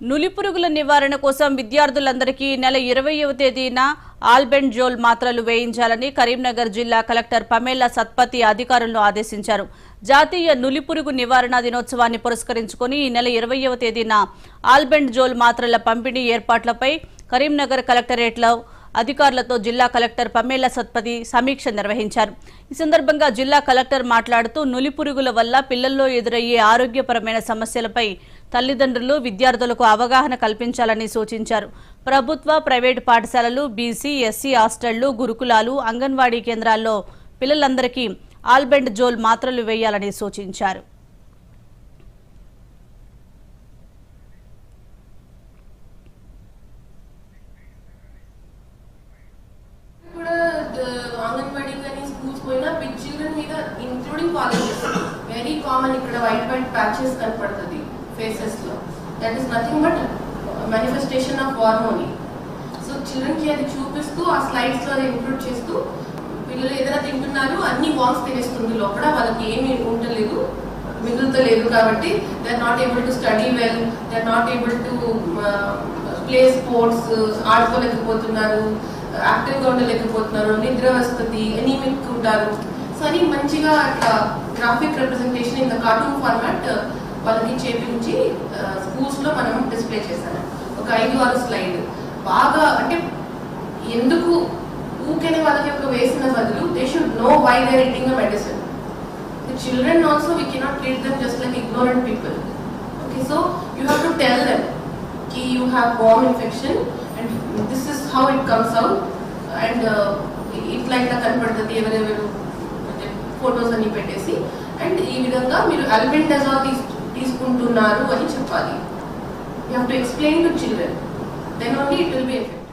నులిపురుగుల నివారణ కోసం విద్యార్థులందరికీ నెల ఇరవైవ తేదీన ఆల్బెండ్జోల్ మాత్రలు వేయించాలని కరీంనగర్ జిల్లా కలెక్టర్ పమేలా సత్పతి అధికారులను ఆదేశించారు. జాతీయ నులిపురుగు నివారణ దినోత్సవాన్ని పురస్కరించుకుని ఈ నెల ఇరవైవ తేదీన ఆల్బెండ్జోల్ మాత్రల పంపిణీ ఏర్పాట్లపై కరీంనగర్ కలెక్టరేట్లో అధికారులతో జిల్లా కలెక్టర్ పమేలా సత్పతి సమీక్ష నిర్వహించారు. ఈ సందర్భంగా జిల్లా కలెక్టర్ మాట్లాడుతూ నులిపురుగుల వల్ల పిల్లల్లో ఎదురయ్యే ఆరోగ్యపరమైన సమస్యలపై తల్లిదండ్రులు విద్యార్థులకు అవగాహన కల్పించాలని సూచించారు. ప్రభుత్వ ప్రైవేటు పాఠశాలలు బీసీ ఎస్సీ హాస్టళ్ళు గురుకులాలు అంగన్వాడీ కేంద్రాల్లో పిల్లలందరికీ ఆల్బెండ్ జోల్ మాత్రలు వేయాలని సూచించారు. ఇంక్లూడింగ్ కాలేజెస్ వెరీ కామన్ ఇక్కడ వైట్ వైట్ ప్యాచెస్ కనపడుతుంది ఫేసెస్లో. That is nothing but manifestation of harmony so చిల్డ్రన్కి అది చూపిస్తూ ఆ స్లైడ్స్లో అది ఇంక్లూడ్ చేస్తూ పిల్లలు ఏదైనా తింటున్నారు అన్ని వామ్స్ తినేస్తుంది. లోపల వాళ్ళకి ఏమి ఉండలేదు మిగులుతలేదు కాబట్టి they are not able to study well they are not able to play sports ఆడుకోలేకపోతున్నారు యాక్టివ్గా ఉండలేకపోతున్నారు నిద్ర వస్తుంది ఎనీమిక్ ఉంటారు. సరే మంచిగా అట్లా graphic representation in the cartoon format వాళ్ళకి చేపించి స్కూల్స్లో మనం డిస్ప్లే చేశాను ఒక ఐదు ఆరు స్లైడ్ బాగా అంటే ఎందుకు ఊకెళ్ళి వాళ్ళకి ఒక వేసిన బదులు they should know why they're eating medicine the children also we cannot treat them just like ignorant people okay so you have to tell దెమ్కి you have worm infection and this is how it comes out and ఇట్లా ఇట్లా కనపడుతుంది ఎవరెవరు photos అన్ని పెట్టేసి and ఈ విధంగా మీరు అల్బెండజాల్ తీసు తీసుకుంటున్నారు అని చెప్పాలి. You have to explain to children then only it will be effect